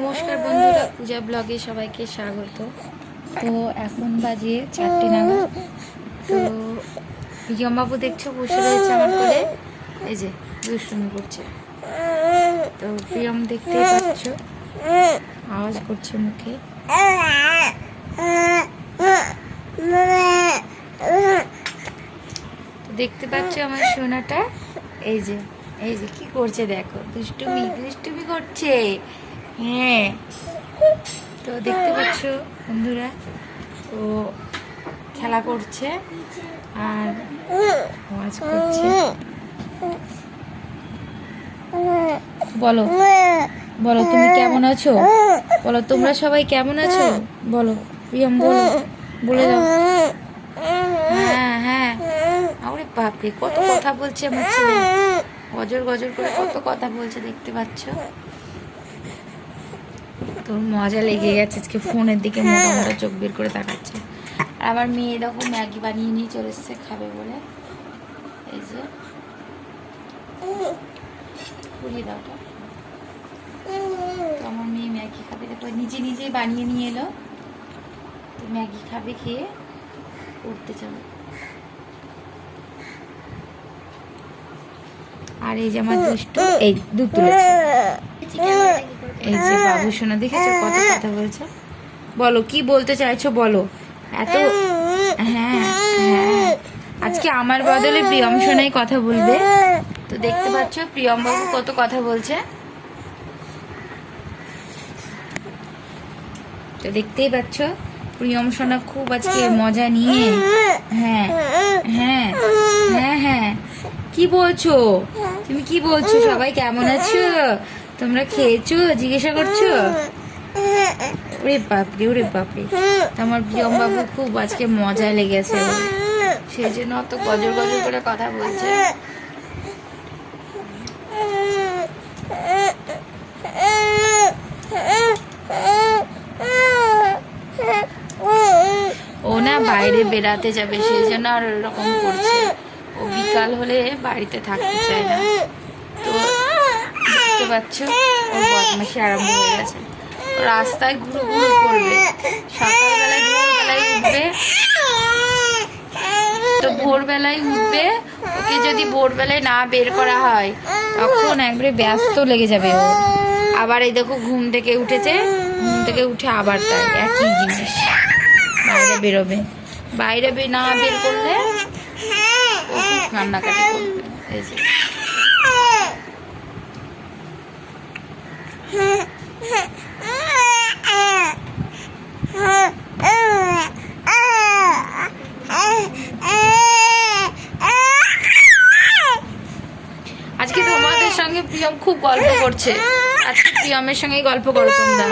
নমস্কার বন্ধুরা পূজা ব্লগে সবাইকে স্বাগত। তো এখন বাজে চারটে নাগাদ। তো প্রিয়মবাবু দেখছ, বসে রয়েছে আমার কোলে। এই যে, দুষ্টুমি করছে। তো প্রিয়ম দেখতেই পাচ্ছ, আওয়াজ করছে মুখে। দেখতে পাচ্ছ আমার সোনাটা? এই যে এই যে, কি করছে দেখো? দুষ্টুমি দুষ্টুমি করছে। হ্যাঁ। তো দেখতে পাচ্ছ বন্ধুরা, ও খেলা করছে আর আওয়াজ করছে। বলো বলো, তুমি কেমন আছো? বলো, তোমরা সবাই কেমন আছো? বলো, প্রিয়ম, বলো, বলে দাও। হ্যাঁ হ্যাঁ। আরে বাপরে, কত কথা বলছে আমার ছেলে। গজর গজর করে কত কথা বলছে দেখতে পাচ্ছ। তোর মজা লেগে গেছে। আজকে ফোনের দিকে মোটা মোটা চোখ বের করে তাকাচ্ছে। আর আমার মেয়ে দেখো ম্যাগি বানিয়ে নিয়ে চলে এসছে খাবে বলে। এই যে। পুড়িয়ে দাও ওটা। তো আমার মেয়ে ম্যাগি খাবে। দেখো, নিজে নিজে বানিয়ে নিয়ে এলো। তো ম্যাগি খাবে খেয়ে উঠতে চলো। আর এই যে আমার দুষ্টু, এই দুধ তুলেছে। এই যে বাবু সোনা দেখেছ কত কথা বলছো? বলো, কি বলতে চাইছো বলো। এত হ্যাঁ হ্যাঁ। আজকে আমার বদলে প্রিয়ম কথা বলবে। তো দেখতে পাচ্ছ, প্রিয়ম বাবু কত কথা বলছে। তো দেখতেই পাচ্ছ, প্রিয়ম সোনা খুব আজকে মজা নিয়ে হ্যাঁ হ্যাঁ হ্যাঁ হ্যাঁ। কি বলছো? তুমি কি বলছো? সবাই কেমন আছো? তোমরা খেয়েছো? জিজ্ঞাসা করছ? ওরে বাপরে ওরে বাপরে। আমার প্রিয়ম বাবু খুব আজকে মজা লেগেছে। সেই জন্য অত গজর গজর করে কথা বলছে। ও না বাইরে বেড়াতে যাবে, সেই জন্য আর ওরকম করছে। ও বিকাল হলে বাড়িতে থাকতে চায় না। তো পাচ্ছ? ওর বদমাসি আরম্ভ হয়ে গেছে। রাস্তায় ঘুরু ঘুরু করবে। সকালবেলায় ভোরবেলায় উঠবে। তো ভোরবেলায় উঠবে। ওকে যদি ভোরবেলায় না বের করা হয়, তখন একবারে ব্যস্ত লেগে যাবে ও। আবার এই দেখো ঘুম থেকে উঠেছে। ঘুম থেকে উঠে আবার তাই একই জিনিস। বাইরে বেরোবে। বাইরে না বের করলে কান্নাকাটি করবে। এই যে। সঙ্গে প্রিয়ম খুব গল্প করছে। আজকে প্রিয়মের সঙ্গে গল্প করো তোমরা।